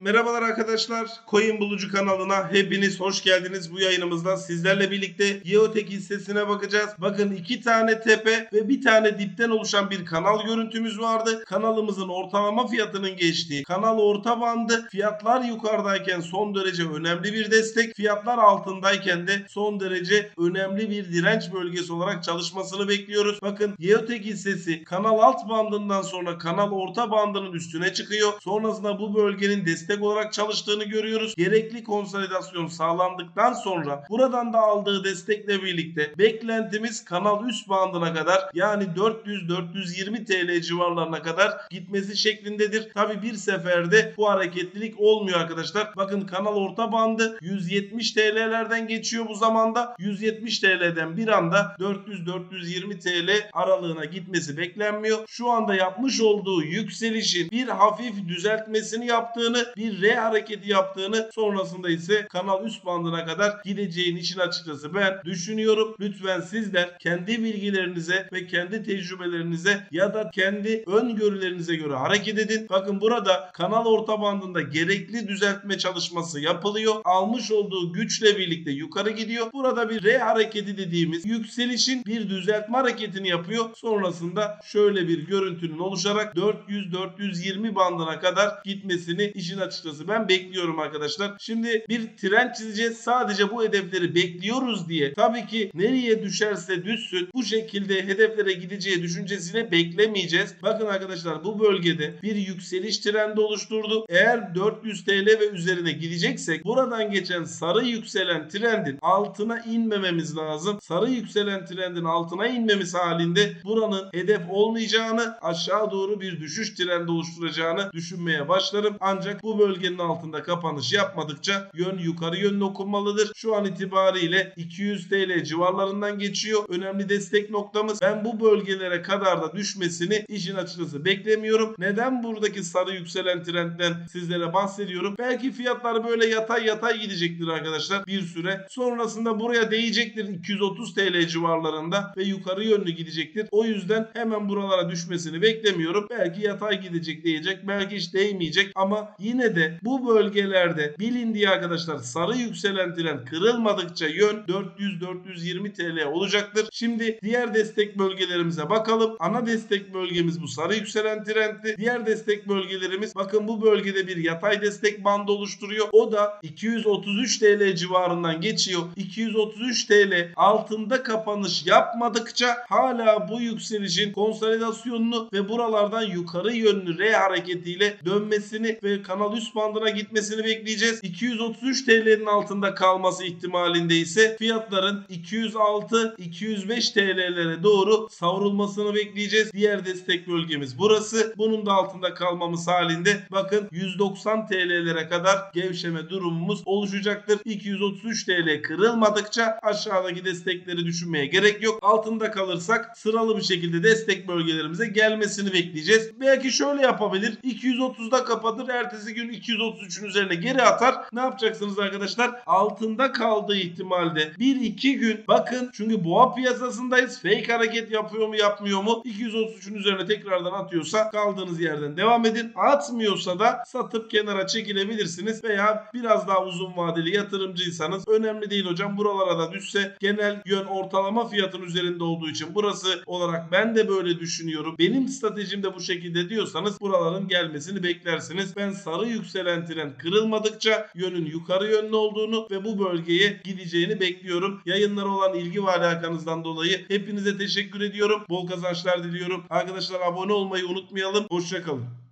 Merhabalar arkadaşlar. Coin Bulucu kanalına hepiniz hoş geldiniz. Bu yayınımızda sizlerle birlikte Geotek hissesine bakacağız. Bakın iki tane tepe ve bir tane dipten oluşan bir kanal görüntümüz vardı. Kanalımızın ortalama fiyatının geçtiği kanal orta bandı. Fiyatlar yukarıdayken son derece önemli bir destek. Fiyatlar altındayken de son derece önemli bir direnç bölgesi olarak çalışmasını bekliyoruz. Bakın Geotek hissesi kanal alt bandından sonra kanal orta bandının üstüne çıkıyor. Sonrasında bu bölgenin destek olarak çalıştığını görüyoruz. Gerekli konsolidasyon sağlandıktan sonra buradan da aldığı destekle birlikte beklentimiz kanal üst bandına kadar yani 400-420 TL civarlarına kadar gitmesi şeklindedir. Tabi bir seferde bu hareketlilik olmuyor arkadaşlar. Bakın kanal orta bandı 170 TL'lerden geçiyor bu zamanda. 170 TL'den bir anda 400-420 TL aralığına gitmesi beklenmiyor. Şu anda yapmış olduğu yükselişin bir hafif düzeltmesini yaptığını, bir R hareketi yaptığını, sonrasında ise kanal üst bandına kadar gideceğini için açıkçası ben düşünüyorum. Lütfen sizler kendi bilgilerinize ve kendi tecrübelerinize ya da kendi öngörülerinize göre hareket edin. Bakın burada kanal orta bandında gerekli düzeltme çalışması yapılıyor. Almış olduğu güçle birlikte yukarı gidiyor. Burada bir R hareketi dediğimiz yükselişin bir düzeltme hareketini yapıyor. Sonrasında şöyle bir görüntünün oluşarak 400-420 bandına kadar gitmesini işin açıkçası ben bekliyorum arkadaşlar. Şimdi bir trend çizeceğiz. Sadece bu hedefleri bekliyoruz diye. Tabii ki nereye düşerse düşsün bu şekilde hedeflere gideceği düşüncesiyle beklemeyeceğiz. Bakın arkadaşlar bu bölgede bir yükseliş trendi oluşturdu. Eğer 400 TL ve üzerine gideceksek buradan geçen sarı yükselen trendin altına inmememiz lazım. Sarı yükselen trendin altına inmemiz halinde buranın hedef olmayacağını aşağı doğru bir düşüş trendi oluşturacağını düşünmeye başlarım. Ancak bu bölgenin altında kapanış yapmadıkça yön yukarı yönlü okunmalıdır. Şu an itibariyle 200 TL civarlarından geçiyor. Önemli destek noktamız. Ben bu bölgelere kadar da düşmesini işin açıkçası beklemiyorum. Neden buradaki sarı yükselen trendden sizlere bahsediyorum? Belki fiyatlar böyle yatay yatay gidecektir arkadaşlar bir süre. Sonrasında buraya değecektir 230 TL civarlarında ve yukarı yönlü gidecektir. O yüzden hemen buralara düşmesini beklemiyorum. Belki yatay gidecek diyecek. Belki hiç değmeyecek ama yine de bu bölgelerde bilindiği arkadaşlar sarı yükselen trend kırılmadıkça yön 400-420 TL olacaktır. Şimdi diğer destek bölgelerimize bakalım. Ana destek bölgemiz bu sarı yükselen trendti. Diğer destek bölgelerimiz bakın bu bölgede bir yatay destek bandı oluşturuyor. O da 233 TL civarından geçiyor. 233 TL altında kapanış yapmadıkça hala bu yükselişin konsolidasyonunu ve buralardan yukarı yönlü R hareketiyle dönmesini ve kanal üst bandına gitmesini bekleyeceğiz. 233 TL'nin altında kalması ihtimalinde ise fiyatların 206-205 TL'lere doğru savrulmasını bekleyeceğiz. Diğer destek bölgemiz burası. Bunun da altında kalmamız halinde bakın 190 TL'lere kadar gevşeme durumumuz oluşacaktır. 233 TL kırılmadıkça aşağıdaki destekleri düşünmeye gerek yok. Altında kalırsak sıralı bir şekilde destek bölgelerimize gelmesini bekleyeceğiz. Belki şöyle yapabilir. 230'da kapatır. Ertesi gün 233'ün üzerine geri atar. Ne yapacaksınız arkadaşlar? Altında kaldığı ihtimalde 1-2 gün bakın çünkü boğa piyasasındayız. Fake hareket yapıyor mu yapmıyor mu? 233'ün üzerine tekrardan atıyorsa kaldığınız yerden devam edin. Atmıyorsa da satıp kenara çekilebilirsiniz veya biraz daha uzun vadeli yatırımcıysanız önemli değil hocam. Buralara da düşse genel yön ortalama fiyatın üzerinde olduğu için burası olarak ben de böyle düşünüyorum. Benim stratejim de bu şekilde diyorsanız buraların gelmesini beklersiniz. Ben sarı yükselen trend kırılmadıkça yönün yukarı yönlü olduğunu ve bu bölgeye gideceğini bekliyorum. Yayınlara olan ilgi ve alakanızdan dolayı hepinize teşekkür ediyorum. Bol kazançlar diliyorum. Arkadaşlar abone olmayı unutmayalım. Hoşçakalın.